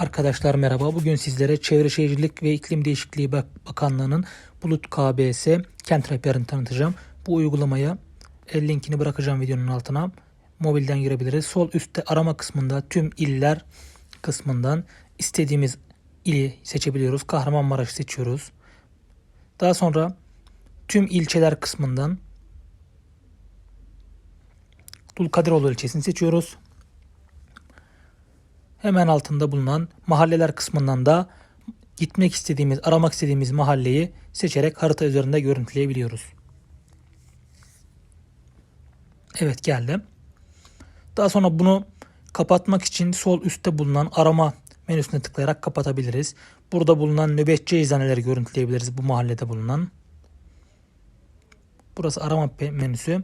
Arkadaşlar merhaba. Bugün sizlere Çevre Şehircilik ve İklim Değişikliği Bak- Bakanlığı'nın Bulut KBS kent rehberini tanıtacağım. Bu uygulamaya e, linkini bırakacağım videonun altına. Mobilden girebiliriz. Sol üstte arama kısmında tüm iller kısmından istediğimiz ili seçebiliyoruz. Kahramanmaraş seçiyoruz. Daha sonra tüm ilçeler kısmından Dulkadiroğlu ilçesini seçiyoruz. Hemen altında bulunan mahalleler kısmından da gitmek istediğimiz, aramak istediğimiz mahalleyi seçerek harita üzerinde görüntüleyebiliyoruz. Evet geldi. Daha sonra bunu kapatmak için sol üstte bulunan arama menüsüne tıklayarak kapatabiliriz. Burada bulunan nöbetçi eczaneleri görüntüleyebiliriz bu mahallede bulunan. Burası arama menüsü.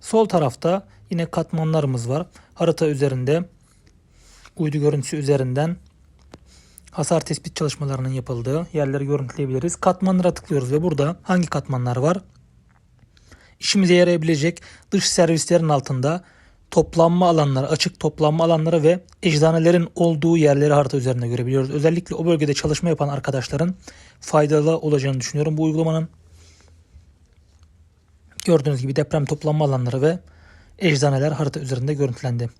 Sol tarafta yine katmanlarımız var. Harita üzerinde uydu görüntüsü üzerinden hasar tespit çalışmalarının yapıldığı yerleri görüntüleyebiliriz. Katmanlara tıklıyoruz ve burada hangi katmanlar var? İşimize yarayabilecek dış servislerin altında toplanma alanları, açık toplanma alanları ve eczanelerin olduğu yerleri harita üzerinde görebiliyoruz. Özellikle o bölgede çalışma yapan arkadaşların faydalı olacağını düşünüyorum bu uygulamanın. Gördüğünüz gibi deprem toplanma alanları ve eczaneler harita üzerinde görüntülendi.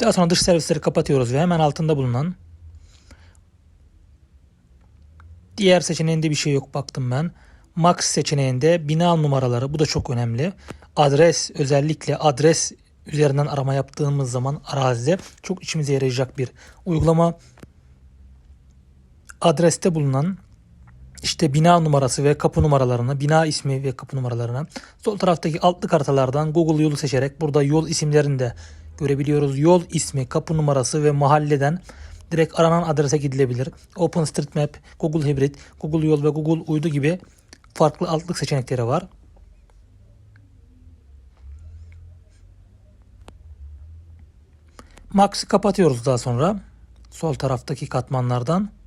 Daha sonra dış servisleri kapatıyoruz ve hemen altında bulunan diğer seçeneğinde bir şey yok baktım ben. Max seçeneğinde bina numaraları bu da çok önemli. Adres özellikle adres üzerinden arama yaptığımız zaman arazide çok işimize yarayacak bir uygulama. Adreste bulunan işte bina numarası ve kapı numaralarını, bina ismi ve kapı numaralarını sol taraftaki altlı kartalardan Google yolu seçerek burada yol isimlerini de görebiliyoruz. Yol ismi, kapı numarası ve mahalleden direkt aranan adrese gidilebilir. OpenStreetMap, Google Hibrit, Google Yol ve Google Uydu gibi farklı altlık seçenekleri var. Max'ı kapatıyoruz daha sonra. Sol taraftaki katmanlardan.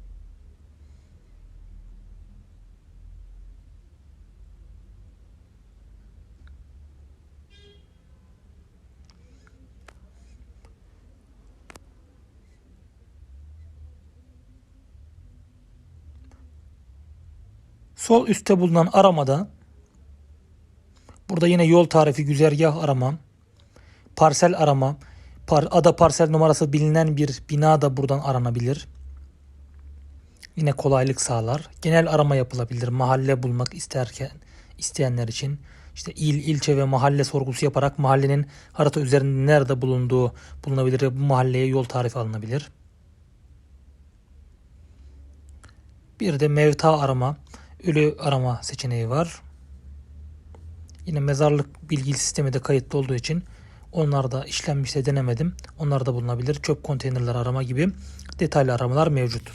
Sol üstte bulunan aramada burada yine yol tarifi güzergah arama, parsel arama, par, ada parsel numarası bilinen bir bina da buradan aranabilir. Yine kolaylık sağlar. Genel arama yapılabilir. Mahalle bulmak isterken isteyenler için işte il, ilçe ve mahalle sorgusu yaparak mahallenin harita üzerinde nerede bulunduğu bulunabilir bu mahalleye yol tarifi alınabilir. Bir de mevta arama, ölü arama seçeneği var. Yine mezarlık bilgi sistemi de kayıtlı olduğu için onlar da işlenmiş de denemedim. Onlar da bulunabilir. Çöp konteynerleri arama gibi detaylı aramalar mevcut.